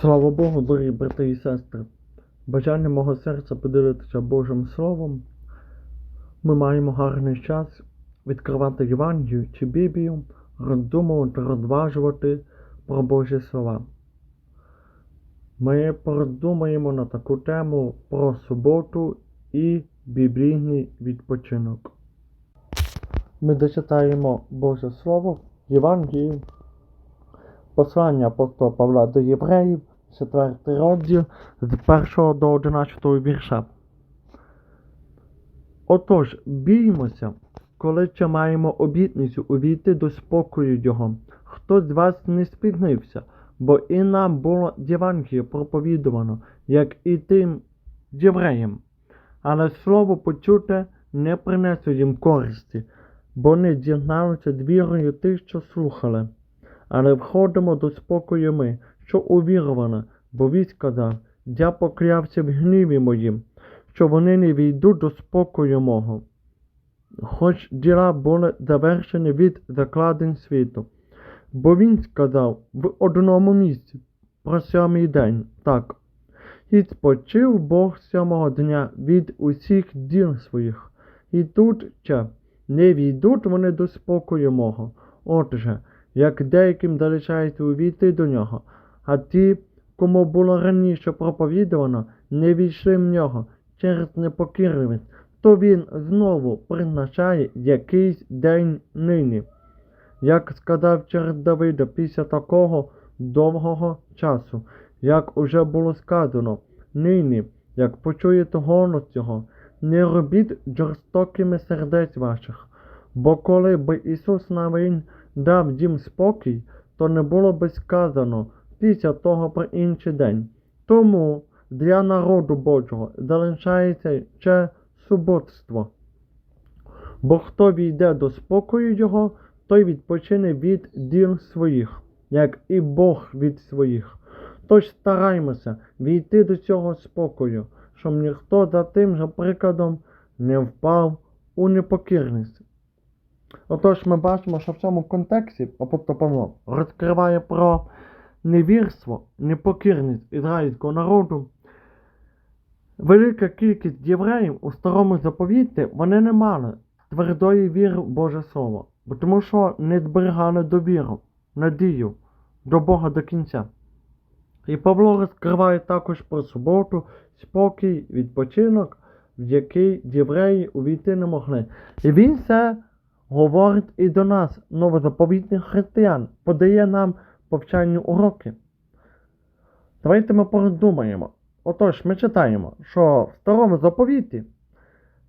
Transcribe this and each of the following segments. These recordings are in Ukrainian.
Слава Богу, дорогі брати і сестри. Бажання мого серця поділитися Божим Словом. Ми маємо гарний час відкривати Євангелію чи Біблію, роздумувати, розважувати про Божі слова. Ми пороздумаємо на таку тему про суботу і біблійний відпочинок. Ми дочитаємо Боже Слово в Євангелії, послання апостола Павла до євреїв, 4 розділ з 1 до 11 вірша. Отож, біймося, коли ще маємо обітницю увійти до спокою Його. Хто з вас не спізнився, бо і нам було Євангеліє проповідувано, як і тим євреям. Але слово почуте не принесло їм користі, бо не дізналися вірою тих, що слухали. Але входимо до спокою ми, що увірувано, бо він сказав, я поклявся в гніві моїм, що вони не війдуть до спокою мого. Хоч діла були завершені від закладень світу. Бо він сказав в одному місці про сьомий день так. І спочив Бог сьомого дня від усіх діл своїх, і тут ще не війдуть вони до спокою мого. Отже, як деяким залишається увійти до нього, а ті, кому було раніше проповідувано, не війшли в нього через непокірливість, то він знову призначає якийсь день нині. Як сказав через Давида після такого довгого часу, як уже було сказано, нині, як почуєте голос цього, не робіть жорстокими сердець ваших, бо коли би Ісус навин дав їм спокій, то не було би сказано після того про інший день. Тому для народу Божого залишається ще суботство. Бо хто війде до спокою Його, той відпочине від діл своїх, як і Бог від своїх. Тож стараймося війти до цього спокою, щоб ніхто за тим же прикладом не впав у непокірність. Отож, ми бачимо, що в цьому контексті апостол Павло розкриває про невірство, непокірність ізраїльського народу. Велика кількість євреїв у старому заповіті вони не мали твердої віри в Боже Слово, тому що не зберігали довіру, надію до Бога до кінця. І Павло розкриває також про суботу, спокій, відпочинок, в який євреї увійти не могли. І він це говорить і до нас, новозаповітних християн, подає нам повчальні уроки. Давайте ми пороздумаємо. Отож, ми читаємо, що в старому заповіті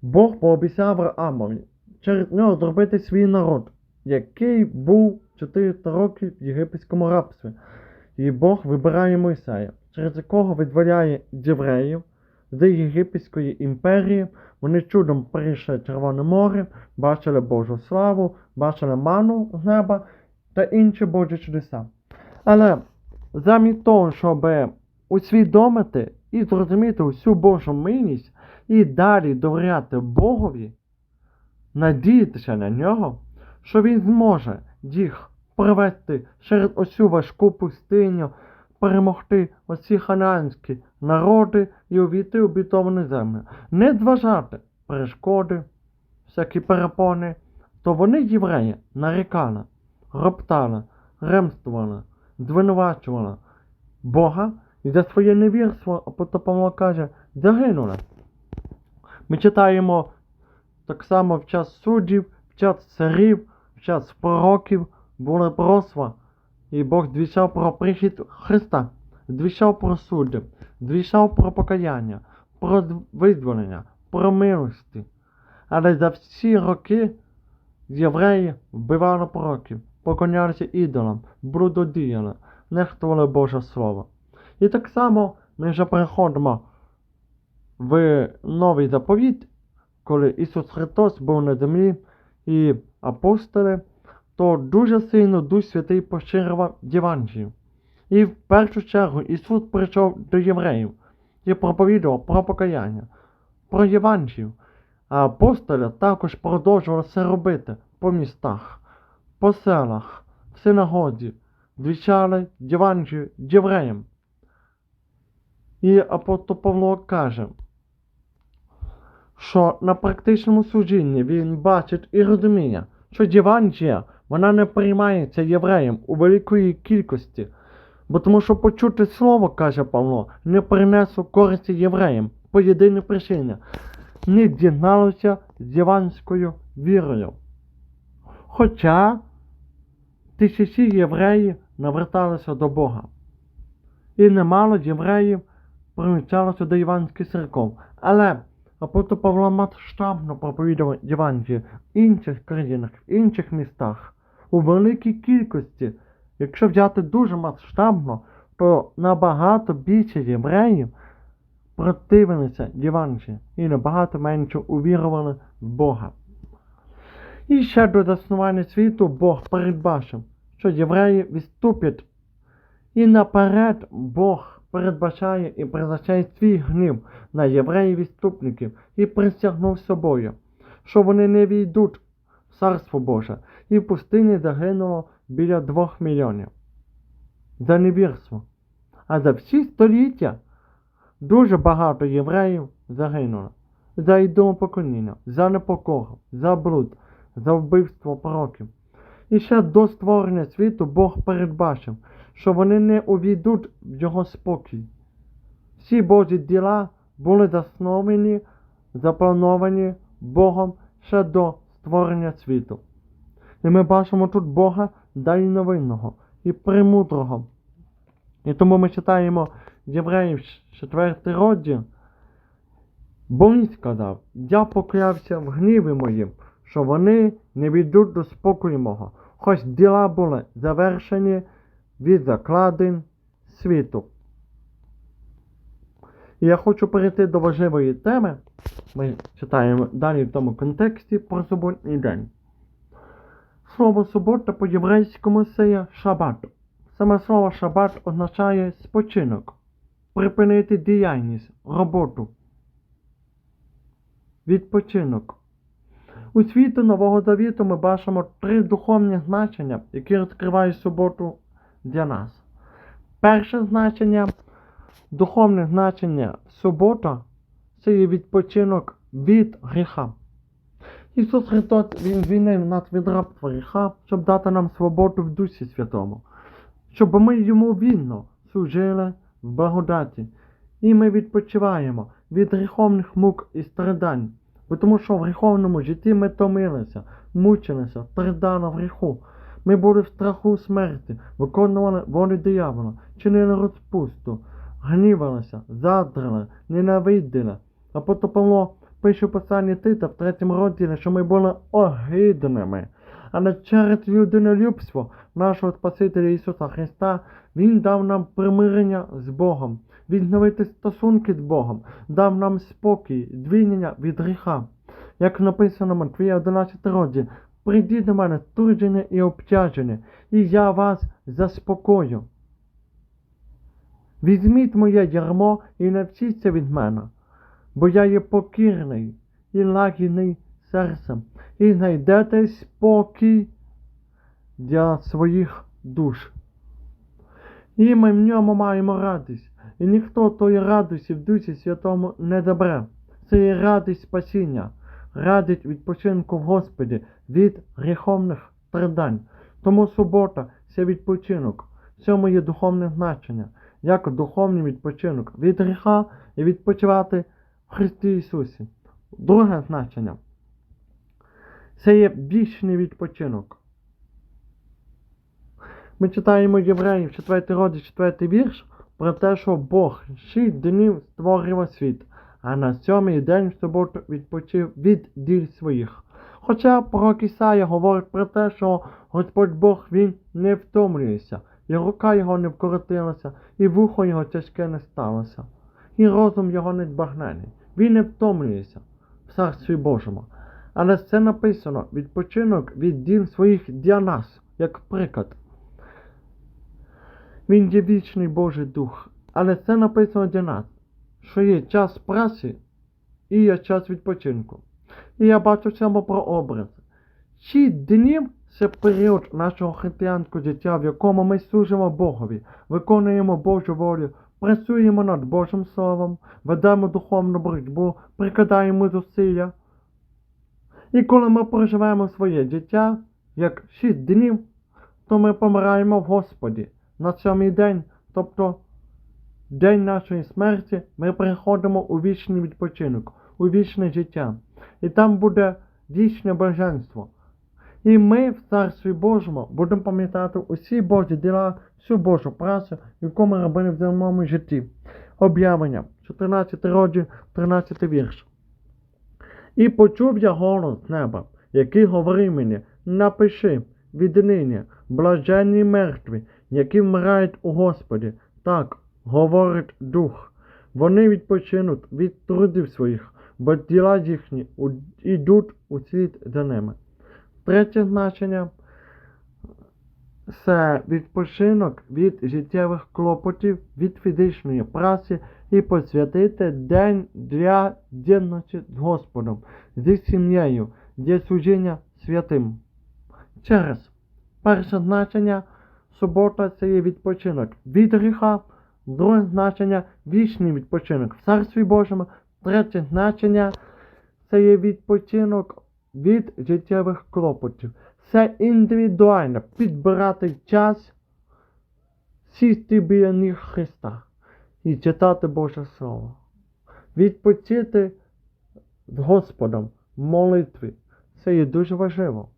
Бог пообіцяв Авраамові через нього зробити свій народ, який був 400 років в єгипетському рабстві. І Бог вибирає Мойсея, через якого видворяє євреїв з Єгипетської імперії. Вони чудом перейшли Червоне море, бачили Божу славу, бачили ману з неба та інші Божі чудеса. Але замість того, щоб усвідомити і зрозуміти всю Божу милість і далі довіряти Богові, надіятися на нього, що Він зможе їх провести через оцю важку пустиню, перемогти оці ханаанські народи і увійти у бітовану землю, не зважати перешкоди, всякі перепони, то вони, євреї, нарікали, роптали, ремствували, звинувачували Бога і за своє невірство, апостол Павло каже, загинули. Ми читаємо так само в час суддів, в час царів, в час пророків були просва, і Бог звіщав про прихід Христа, звіщав про суддів, звіщав про покаяння, про визволення, про милості. Але за всі роки євреї вбивали пророків, поклонялися ідолам, блудодіяли, нехтували Боже Слово. І так само ми вже переходимо в новий заповіт, коли Ісус Христос був на землі і апостоли, то дуже сильно Дух Святий поширював Євангелію. І в першу чергу Ісус прийшов до євреїв і проповідував про покаяння, про Євангелію. А апостоли також продовжували це робити по містах, по селах, в синагоді, звіщали Євангелію євреям. І апостол Павло каже, що на практичному служінні він бачить і розуміє, що Євангелія, вона не приймається євреям у великої кількості, бо тому що почути слово, каже Павло, не принесло користі євреям по єдиній причині, не дізналося з євангельською вірою. Хоча тисячі євреїв наверталися до Бога. І немало євреїв примчалося до Іванських церков. Але апостол Павло масштабно проповідував Євангеліє в інших країнах, в інших містах, у великій кількості. Якщо взяти дуже масштабно, то набагато більше євреїв противилися Євангелію і набагато менше увірували в Бога. І ще до заснування світу Бог передбачив, що євреї відступлять. І наперед Бог передбачає і призначає свій гнів на євреїв відступників і присягнув собою, що вони не війдуть в Царство Боже, і в пустині загинуло біля двох мільйонів. За невірство. А за всі століття дуже багато євреїв загинуло. За ідолопоклоніння, за непокору, за бруд, за вбивство пророків. І ще до створення світу Бог передбачив, що вони не увійдуть в його спокій. Всі Божі діла були засновані, заплановані Богом ще до створення світу. І ми бачимо тут Бога дальновинного і премудрого. І тому ми читаємо Євреїв 4 розділ. Бо він сказав, я поклявся в гніві моїм, що вони не війдуть до спокою мого, хоч діла були завершені від закладин світу. І я хочу перейти до важливої теми. Ми читаємо далі в тому контексті про суботній день. Слово субота по-єврейському це є шабат. Саме слово шабат означає спочинок, припинити діяльність, роботу. Відпочинок. У світі Нового Завіту ми бачимо три духовні значення, які розкривають суботу для нас. Перше значення, духовне значення субота це є відпочинок від гріха. Ісус Христос Він звільнив нас від рабства гріха, щоб дати нам свободу в Дусі Святому, щоб ми йому вільно служили в благодаті. І ми відпочиваємо від гріховних мук і страдань. Бо тому що в гріховному житті ми томилися, мучилися, страждали в гріху. Ми були в страху смерті, виконували волю диявола, чинили розпусту, гнівалися, задрили, ненавиділи. Апостол Павло пише в посланні Тита в третьому розділі, що ми були огидними. Але через людинолюбство нашого Спасителя Ісуса Христа Він дав нам примирення з Богом, відновити стосунки з Богом, дав нам спокій, звільнення від гріха. Як написано в Матвія 11 розділ, прийдіть до мене струджені і обтяжені, і я вас заспокою. Візьміть моє ярмо і навчіться від мене, бо я є покірний і лагідний серцем, і знайдете спокій для своїх душ. І ми в ньому маємо радість, і ніхто тої радості в Дусі Святому не забере. Це є радість спасіння, радість відпочинку в Господі від гріховних страдань. Тому субота це відпочинок. В цьому є духовне значення, як духовний відпочинок від гріха і відпочивати в Христі Ісусі. Друге значення. Це є вічний відпочинок. Ми читаємо Євреїв 4 розділ, 4 вірш про те, що Бог шість днів створював світ, а на сьомий день в суботу відпочив від діль своїх. Хоча пророк Ісая говорить про те, що Господь Бог він не втомлюється, і рука його не вкоротилася, і вухо його тяжке не сталося, і розум його не збагнений. Він не втомлюється в царстві Божому. Але це написано відпочинок від діл своїх для нас, як приклад. Він є вічний Божий Дух. Але це написано для нас, що є час праці і є час відпочинку. І я бачу в цьому прообраз. Шість днів це період нашого християнського життя, в якому ми служимо Богові, виконуємо Божу волю, працюємо над Божим Словом, ведемо духовну боротьбу, прикладаємо зусилля. І коли ми проживаємо своє життя, як шість днів, то ми помираємо в Господі. На сьомий день, тобто день нашої смерті, ми приходимо у вічний відпочинок, у вічне життя. І там буде вічне блаженство. І ми в Царстві Божому будемо пам'ятати усі Божі діла, всю Божу працю, яку ми робили в земному житті. Об'явлення, 14 розділ, 13 вірш. І почув я голос неба, який говорив мені, напиши віднині, блаженні мертві, які вмирають у Господі. Так, говорить Дух. Вони відпочинуть від трудів своїх, бо діла їхні йдуть у світ за ними. Третє значення це відпочинок від життєвих клопотів, від фізичної праці і посвятити день для єдності з Господом, зі сім'єю, для служіння святим. Через перше значення субота це є відпочинок від гріха, друге значення вічний відпочинок в Царстві Божому, третє значення це є відпочинок від життєвих клопотів. Це індивідуально підбирати час, сісти біля ніг Христа і читати Боже Слово. Відпочити з Господом в молитві. Це є дуже важливо.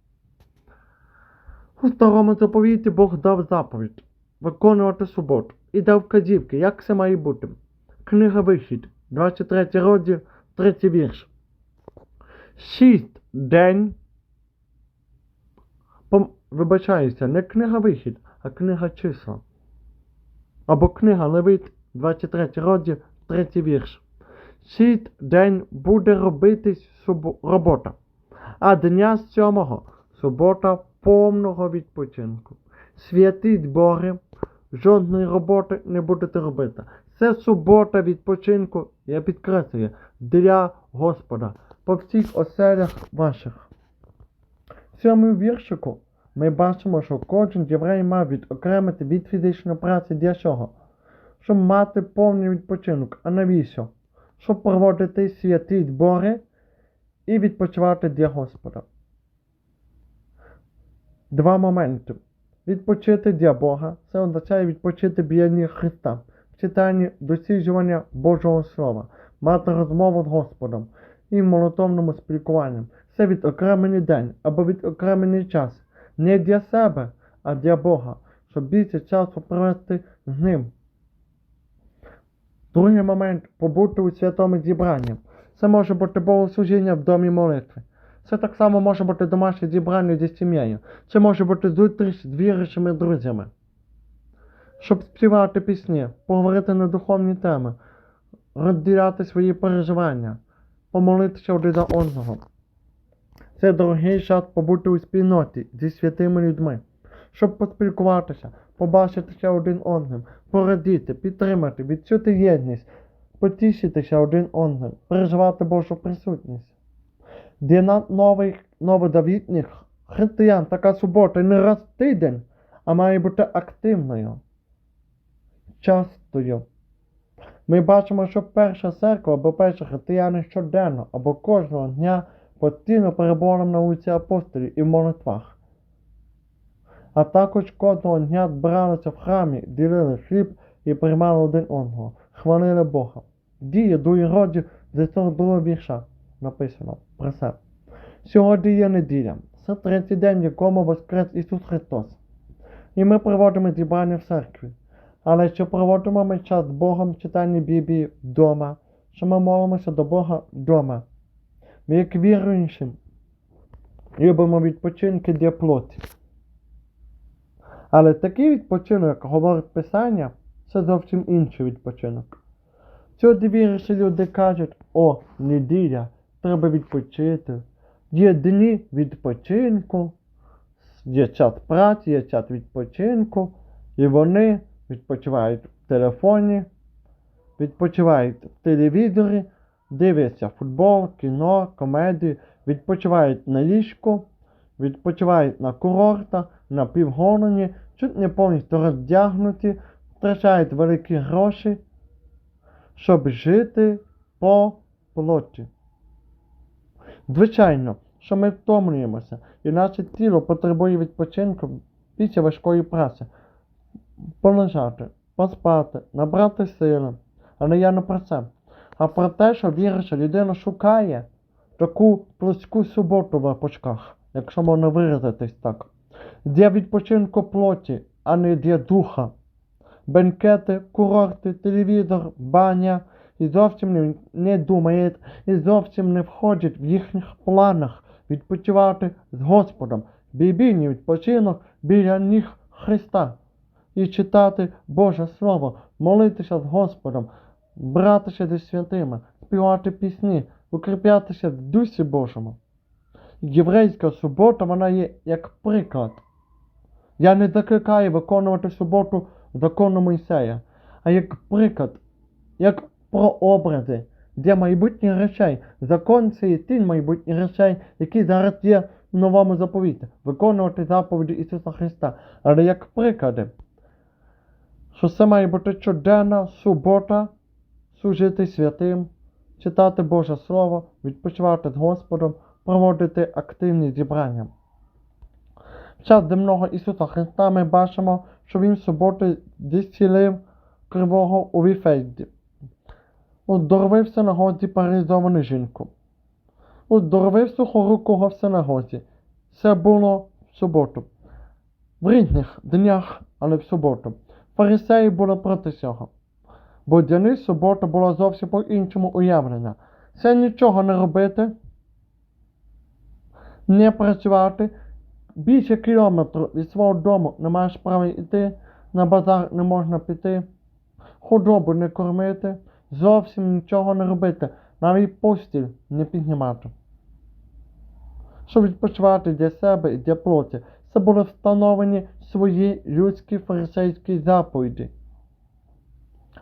У старому заповіті Бог дав заповідь виконувати суботу і дав вказівки, як це має бути. Книга Вихід, 23 розділ, 3 вірш. Шість день. Пом... Вибачаюся, не книга Вихід, а книга числа. Або книга Левит, 23 розділ, 3 вірш. Шість день буде робитись субо... робота, а дня сьомого субота повного відпочинку. Святіть Боги, жодної роботи не будете робити. Це субота відпочинку, я підкреслюю, для Господа по всіх оселях ваших. В цьому віршику ми бачимо, що кожен єврей мав відокремити від фізичної праці для чого? Щоб мати повний відпочинок. А навіщо? Щоб проводити святі збори і відпочивати для Господа. Два моменти. Відпочити для Бога це означає відпочити ніг Христа, в читанні досліджування Божого Слова, мати розмову з Господом і молитовному спілкуванням. Це відокремлений день або відокремлений час не для себе, а для Бога, щоб більше часу провести з ним. Другий момент побути у святому зібранні. Це може бути богослужіння в домі молитви. Це так само може бути домашнє зібрання зі сім'єю. Це може бути зустріч з віруючими друзями. Щоб співати пісні, поговорити на духовні теми, розділяти свої переживання, помолитися один за одного. Це дорогий час побути у спільноті зі святими людьми, щоб поспілкуватися, побачитися один одним, порадіти, підтримати, відчути єдність, потішитися один одним, переживати Божу присутність. Для на- нових новодавітніх християн така субота не раз тиждень, а має бути активною, частою. Ми бачимо, що перша церква або перші християни щоденно або кожного дня постійно перебували на вулиці апостолів і в молитвах. А також кожного дня збиралися в храмі, ділили хліб і приймали один одного, хвалили Бога. Діє другий розділ з 42 вірша написано про це. Сьогодні є неділя. Це третій день, якому воскрес Ісус Христос. І ми проводимо зібрання в церкві. Але що проводимо ми час з Богом в читанні Біблії вдома, що ми молимося до Бога вдома. Ми, як віруючі, любимо відпочинки для плоті. Але такий відпочинок, як говорить Писання, це зовсім інший відпочинок. Сьогодні віруючі люди кажуть, о, неділя, треба відпочити. Є дні відпочинку, є час праці, є час відпочинку, і вони відпочивають в телефоні, відпочивають в телевізорі, дивляться футбол, кіно, комедію, відпочивають на ліжку, відпочивають на курортах, на півголені, чуть не повністю роздягнуті, втрачають великі гроші щоб жити по плоті. Звичайно, що ми втомлюємося, і наше тіло потребує відпочинку після важкої праці. Полежати, поспати, набрати сили. Але я не про це. А про те, що віруюча людина шукає таку плоську суботу в лапочках, якщо можна виразитись так. Для відпочинку плоті, а не для духа. Бенкети, курорти, телевізор, баня і зовсім не, думають і зовсім не входять в їхніх планах відпочивати з Господом, бібійний відпочинок біля ніг Христа і читати Боже Слово, молитися з Господом, братися зі святими, співати пісні, укріплятися в Дусі Божому. Єврейська субота, вона є як приклад. Я не закликаю виконувати суботу закону Мойсея, а як приклад, як прообрази для майбутніх речей. Закон це є тінь майбутніх речей, які зараз є в новому заповіті, виконувати заповіді Ісуса Христа, але як приклади. Що це має бути щоденна субота, служити святим, читати Боже Слово, відпочивати з Господом, проводити активні зібрання. В час земного Ісуса Христа ми бачимо, що Він в суботу зцілив кривого у Віфейді. Оздоровив в синагозі паралізовану жінку. Оздоровив сухорукого в синагозі. Це було в суботу. В різних днях, але в суботу. Фарисеї були проти цього. Бо для них субота була зовсім по-іншому уявлена. Це нічого не робити, не працювати. Більше кілометру від свого дому не маєш права йти, на базар не можна піти, худобу не кормити, зовсім нічого не робити, навіть постіль не піднімати. Щоб відпочивати для себе і для плоті, це були встановлені свої людські фарисейські заповіді.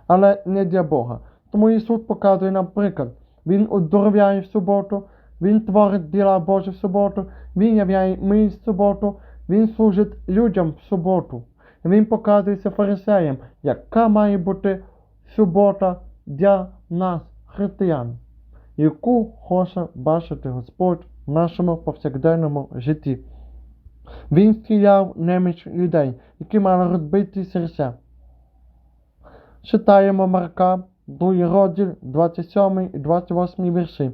Але не для Бога. Тому Ісус показує нам приклад. Він оздоровляє в суботу, Він творить діла Божі в суботу, Він являє милість в суботу, Він служить людям в суботу. Він показується фарисеям, яка має бути субота для нас, християн, яку хоче бачити Господь в нашому повсякденному житті. Він стріляв неміч людей, які мали розбиті серця. Читаємо Марка, 2 розділ, 27 і 28 вірші.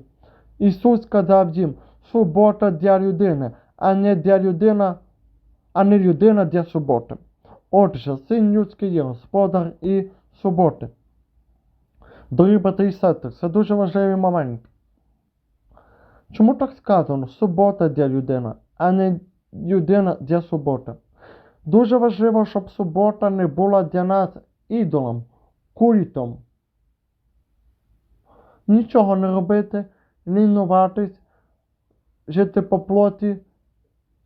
Ісус сказав їм, субота для людини, а не для людина, а не людина для суботи. Отже, син людський є господар і суботи. Дорогі брати і сестри, це дуже важливий момент. Чому так сказано? Субота для людини, а не людина для суботи. Дуже важливо, щоб субота не була для нас ідолом, культом. Нічого не робити, лінуватись, жити по плоті,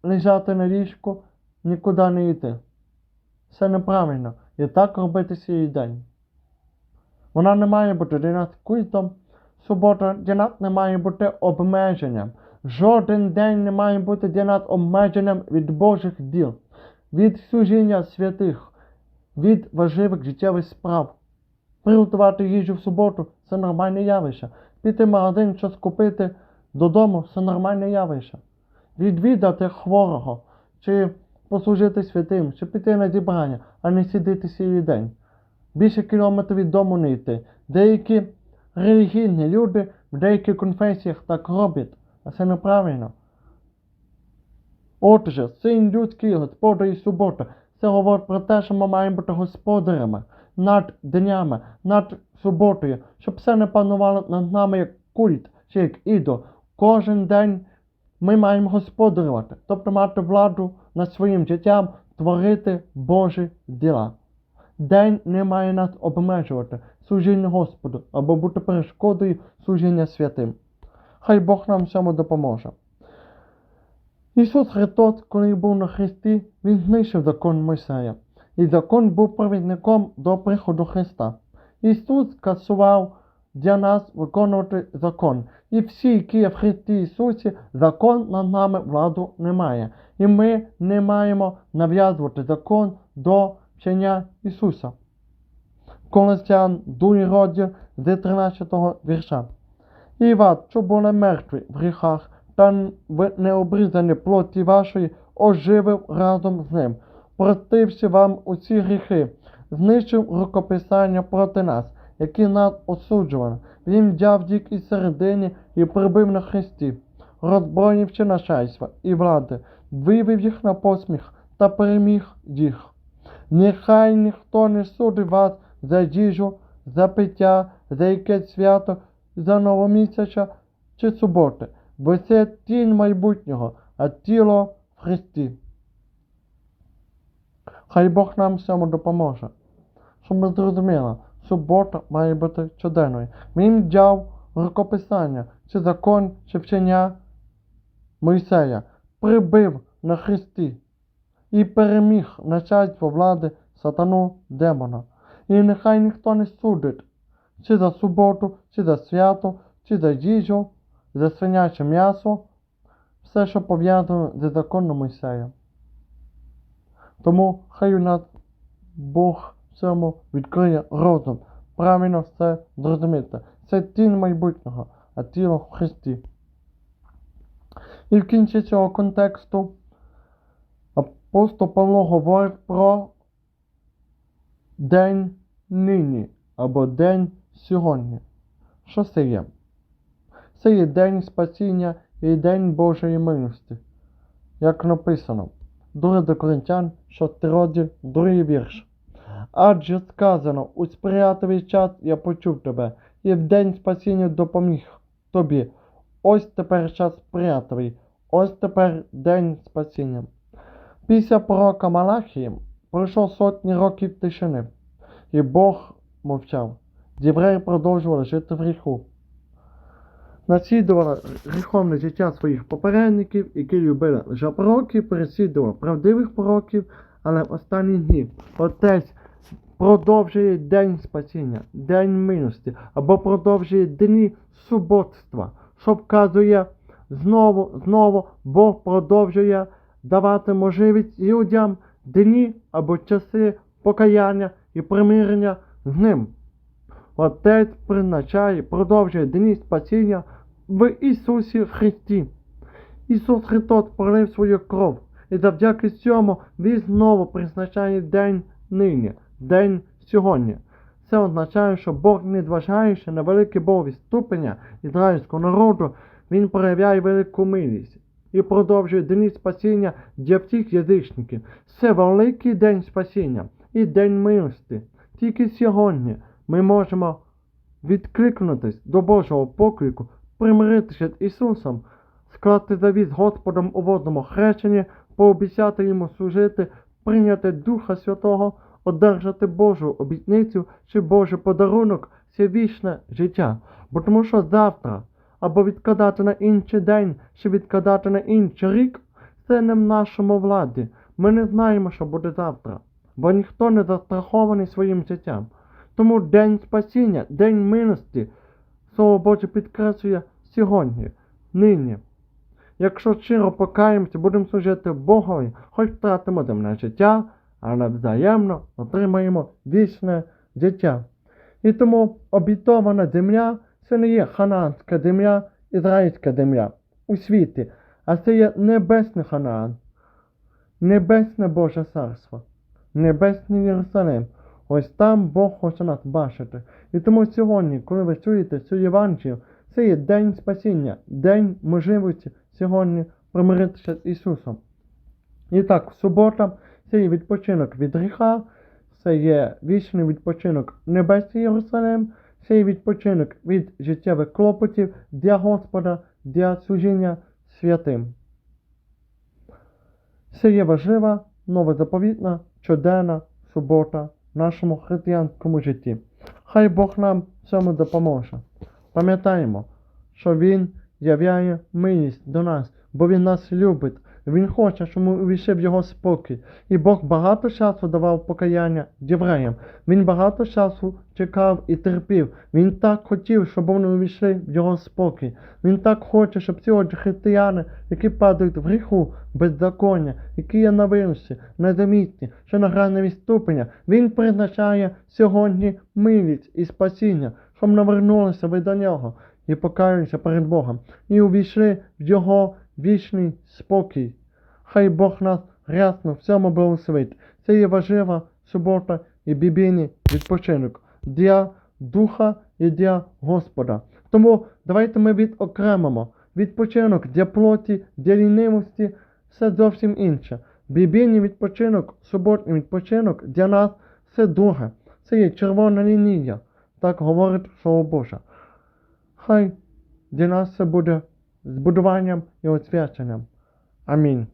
лежати на ліжку, нікуди не йти. Це неправильно. І так робити цей день. Вона не має бути культом. Субота для нас не має бути обмеженням. Жоден день не має бути для нас обмеженням від Божих діл, від служіння святих, від важливих життєвих справ. Приготувати їжу в суботу це нормальне явище. Піти в магазин щось купити додому це нормальне явище. Відвідати хворого, чи послужити святим, чи піти на зібрання, а не сидіти цілий день. Більше кілометрів від дому не йти. Деякі релігійні люди в деяких конфесіях так роблять, а це неправильно. Отже, син людський, господар і субота. Це говорить про те, що ми маємо бути господарями над днями, над суботою, щоб все не панувало над нами як культ чи як ідол. Кожен день ми маємо господарювати, тобто мати владу над своїм життям, творити Божі діла. День не має нас обмежувати служіння Господу або бути перешкодою служіння святим. Хай Бог нам в цьому допоможе. Ісус Христос, коли був на Христі, Він знищив закон Мойсея, і закон був провідником до приходу Христа. Ісус скасував для нас виконувати закон. І всі, які є в Христі Ісусі, закон над нами владу не має. І ми не маємо нав'язувати закон до вчення Ісуса. Колосян, другий розділ з 13 вірша. І вас, що були мертві в гріхах, та в необрізані плоті вашої, оживив разом з ним, простивши вам усі гріхи, знищив рукописання проти нас, які нас осуджували. Він взяв їх із середини і прибив на хресті, розброївши начальства і влади, вивів їх на посміх та переміг їх. Нехай ніхто не судить вас за їжу, за пиття, за якесь свято, за новомісяча чи суботи, бо це тінь майбутнього, а тіло в Христі. Хай Бог нам в цьому допоможе. Щоб ми зрозуміли, субота має бути щоденною. Він взяв рукописання, чи закон, чи вчення Мойсея, прибив на Христі і переміг начальство влади сатану демона. І нехай ніхто не судить, чи за суботу, чи за свято, чи за їжу, за свиняче м'ясо, все, що пов'язано з законом Мойсея. Тому хай у нас Бог цьому відкриє розум, правильно все зрозуміти. Це тінь майбутнього, а тіло в Христі. І в кінці цього контексту апостол Павло говорить про день нині або день сьогодні. Що це є? Це є день спасіння і день Божої милості. Як написано, 2 до Коринтян, 6 розділ, 2 вірш. Адже сказано, у сприятливий час я почув тебе, і в день спасіння допоміг тобі. Ось тепер час сприятливий, ось тепер день спасіння. Після пророка Малахії пройшло сотні років тишини, і Бог мовчав. Євреї продовжували жити в гріху. Наслідували гріховне життя своїх попередників, які любили лжепророків, переслідували правдивих пророків, але в останні дні Отець продовжує день спасіння, день милості, або продовжує дні суботства, що вказує знову, знову Бог продовжує давати можливість людям дні або часи покаяння і примирення з ним. Отець призначає, продовжує дні спасіння в Ісусі Христі. Ісус Христос пролив свою кров, і завдяки цьому Він знову призначає день нині, день сьогодні. Це означає, що Бог, не зважаючи на великі Богові ступеня ізраїльського народу, Він проявляє велику милість і продовжує дні спасіння для всіх язичників. Це великий день спасіння і день милості. Тільки сьогодні ми можемо відкликнутись до Божого поклику, примиритися з Ісусом, скласти завіт Господом у водному хрещенні, пообіцяти йому служити, прийняти Духа Святого, одержати Божу обітницю чи Божий подарунок це вічне життя. Бо тому що завтра або відкладати на інший день, чи відкладати на інший рік, це не в нашому владі. Ми не знаємо, що буде завтра, бо ніхто не застрахований своїм життям. Тому день спасіння, день милості, Слово Боже підкреслює сьогодні, нині. Якщо щиро покаємося, будемо служити Богові, хоч втратимо земне життя, але взаємно отримаємо вічне життя. І тому обітована земля це не є ханаанська земля, ізраїльська земля у світі, а це є небесний Ханаан, небесне Боже Царство, небесний Єрусалим. Ось там Бог хоче нас бачити. І тому сьогодні, коли ви чуєте цю Євангелію, це є день спасіння, день можливості сьогодні примиритися з Ісусом. І так, субота це є відпочинок від гріха, це є вічний відпочинок Небесний Єрусалим, це є відпочинок від життєвих клопотів для Господа, для служіння святим. Це є важлива, новозаповітна, щоденна субота в нашому християнському житті. Хай Бог нам цьому допоможе. Пам'ятаємо, що Він являє милість до нас, бо Він нас любить. Він хоче, щоб ми увійшли в його спокій. І Бог багато часу давав покаяння євреям. Він багато часу чекав і терпів. Він так хотів, щоб вони увійшли в його спокій. Він так хоче, щоб ці от християни, які падають в гріху, беззаконня, які є на виносі, незамітні, що на грани відступлення, він призначає сьогодні милість і спасіння, щоб навернулися ви до нього і покаялися перед Богом, і увійшли в його вічний спокій. Хай Бог нас рясно всьому благословить. Це є важлива субота і біблійний відпочинок для духа і для Господа. Тому давайте ми відокремимо відпочинок для плоті, для лінивості, все зовсім інше. Біблійний відпочинок, суботній відпочинок для нас це друге. Це є червона лінія. Так говорить Слово Боже. Хай для нас це буде збудуванням і освяченням. Амінь.